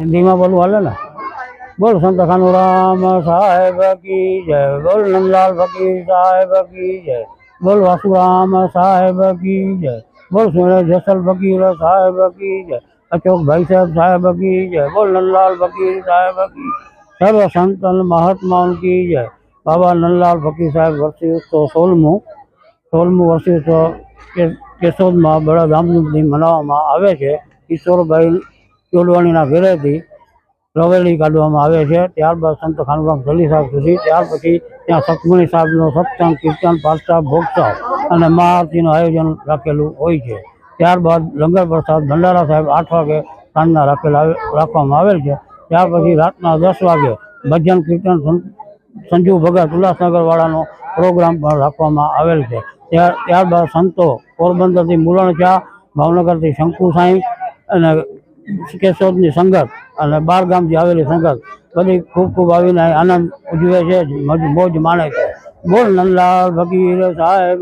હિન્દીમાં બોલવું હાલે ને? બોલ, સંત ખાનુરામ સાહેબ કી જય, બોલ, નંદલાલ ફકીર સાહેબ કી જય, બોલ, વાસુરામ સાહેબ કી જય, બોલ સુરેશ જસલ ફકીર સાહેબ કી જય અશોકભાઈ સાહેબ સાહેબ કી જય, બોલ, નંદલાલ ફકીર સાહેબ કી સર્વ સંતન મહાત્માઓ કી જય, બાબા નંદલાલ ફકીર સાહેબ વર્ષી તો સોળમું સોળમું વર્ષી તો કેશોદમાં બડા ધામધૂમથી મનાવવામાં આવે છે. કિશોરભાઈ ચોલવાણીના વેરેથી રવેલી કાઢવામાં આવે છે. ત્યારબાદ સંત ખાનરામ જલી સાહેબ સુધી. ત્યાર પછી ત્યાં સખમણી સાહેબનો સત્સંગ, કીર્તન પાઠસાહ ભોગસાહ અને મહાઆરતીનું આયોજન રાખેલું હોય છે. ત્યારબાદ લંગર પ્રસાદ ભંડારા સાહેબ આઠ વાગે સાંજના રાખેલા રાખવામાં આવેલ છે. ત્યાર પછી રાતના દસ વાગે ભજન, કીર્તન સંજુ ભગત ઉલ્લાસનગર વાળાનો પ્રોગ્રામ પણ રાખવામાં આવેલ છે. ત્યાર, ત્યારબાદ સંતો પોરબંદરથી મુલણ ચા ભાવનગરથી શંકુ સાંઈ અને કેશોદની સંગત અને બાર ગામથી આવેલી સંગત. બધી ખૂબ ખૂબ આવીને આનંદ ઉજવે છે મોજ માણે છે. બોલ નંદલાલ ફકીર સાહેબ